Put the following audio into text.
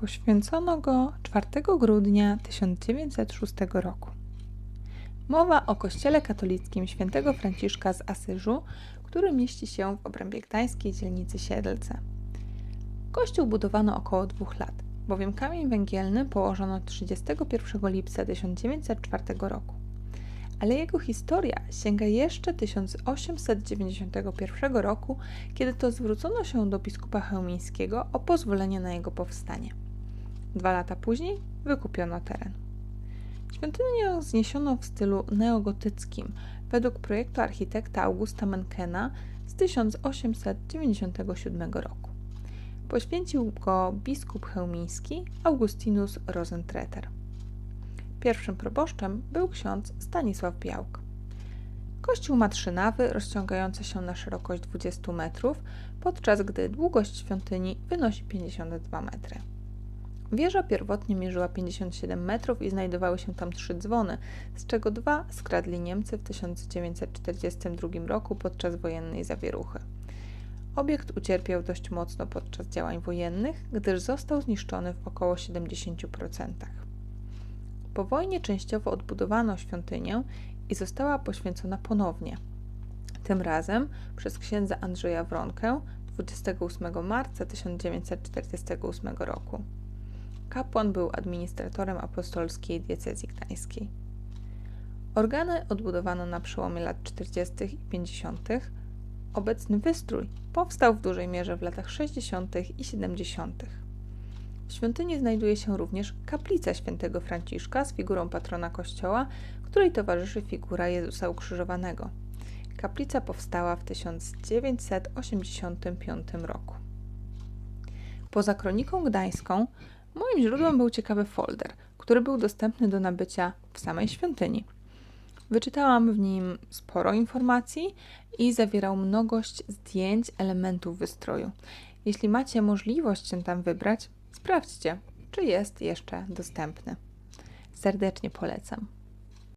Poświęcono go 4 grudnia 1906 roku. Mowa o kościele katolickim świętego Franciszka z Asyżu, który mieści się w obrębie gdańskiej dzielnicy Siedlce. Kościół budowano około dwóch lat, bowiem kamień węgielny położono 31 lipca 1904 roku. Ale jego historia sięga jeszcze 1891 roku, kiedy to zwrócono się do biskupa chełmińskiego o pozwolenie na jego powstanie. Dwa lata później wykupiono teren. Świątynię zniesiono w stylu neogotyckim według projektu architekta Augusta Menkena z 1897 roku. Poświęcił go biskup chełmiński Augustinus Rosentreter. Pierwszym proboszczem był ksiądz Stanisław Białk. Kościół ma trzy nawy rozciągające się na szerokość 20 metrów, podczas gdy długość świątyni wynosi 52 metry. Wieża pierwotnie mierzyła 57 metrów i znajdowały się tam trzy dzwony, z czego dwa skradli Niemcy w 1942 roku podczas wojennej zawieruchy. Obiekt ucierpiał dość mocno podczas działań wojennych, gdyż został zniszczony w około 70%. Po wojnie częściowo odbudowano świątynię i została poświęcona ponownie. Tym razem przez księdza Andrzeja Wronkę 28 marca 1948 roku. Kapłan był administratorem apostolskiej diecezji gdańskiej. Organy odbudowano na przełomie lat 40. i 50. Obecny wystrój powstał w dużej mierze w latach 60. i 70. W świątyni znajduje się również kaplica świętego Franciszka z figurą patrona kościoła, której towarzyszy figura Jezusa ukrzyżowanego. Kaplica powstała w 1985 roku. Poza kroniką gdańską Moim źródłem był ciekawy folder, który był dostępny do nabycia w samej świątyni. Wyczytałam w nim sporo informacji i zawierał mnogość zdjęć elementów wystroju. Jeśli macie możliwość się tam wybrać, sprawdźcie, czy jest jeszcze dostępny. Serdecznie polecam.